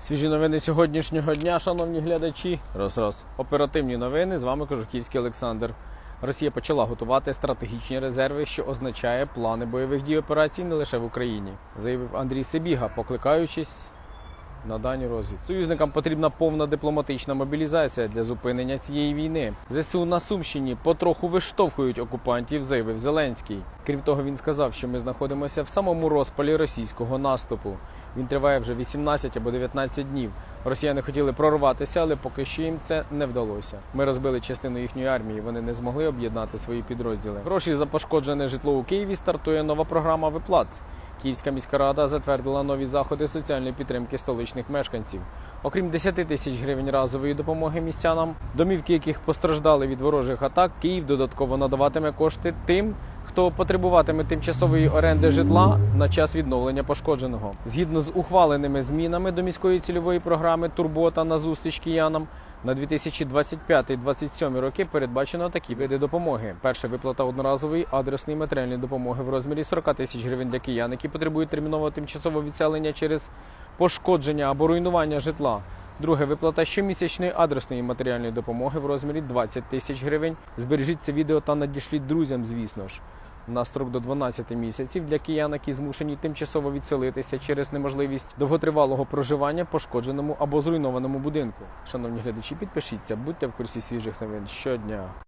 Свіжі новини сьогоднішнього дня, шановні глядачі. Роз роз. Оперативні новини. З вами Кожухівський Олександр. Росія почала готувати стратегічні резерви, що означає плани бойових дій операцій не лише в Україні, заявив Андрій Сибіга, покликаючись на дані розвід. Союзникам потрібна повна дипломатична мобілізація для зупинення цієї війни. ЗСУ на Сумщині потроху виштовхують окупантів, заявив Зеленський. Крім того, він сказав, що ми знаходимося в самому розпалі російського наступу. Він триває вже 18 або 19 днів. Росіяни хотіли прорватися, але поки що їм це не вдалося. Ми розбили частину їхньої армії. Вони не змогли об'єднати свої підрозділи. Гроші за пошкоджене житло у Києві стартує нова програма виплат. Київська міська рада затвердила нові заходи соціальної підтримки столичних мешканців. Окрім 10 тисяч гривень разової допомоги містянам, домівки яких постраждали від ворожих атак, Київ додатково надаватиме кошти тим, хто потребуватиме тимчасової оренди житла на час відновлення пошкодженого. Згідно з ухваленими змінами до міської цільової програми Турбота на зустріч киянам. На 2025-2027 роки передбачено такі види допомоги. Перша виплата одноразової адресної матеріальної допомоги в розмірі 40 тисяч гривень для киян, які потребують термінового тимчасового відселення через пошкодження або руйнування житла. Друге виплата щомісячної адресної матеріальної допомоги в розмірі 20 тисяч гривень. Збережіть це відео та надішліть друзям, звісно ж. На строк до 12 місяців для киян, які змушені тимчасово відселитися через неможливість довготривалого проживання пошкодженому або зруйнованому будинку. Шановні глядачі, підпишіться, будьте в курсі свіжих новин щодня.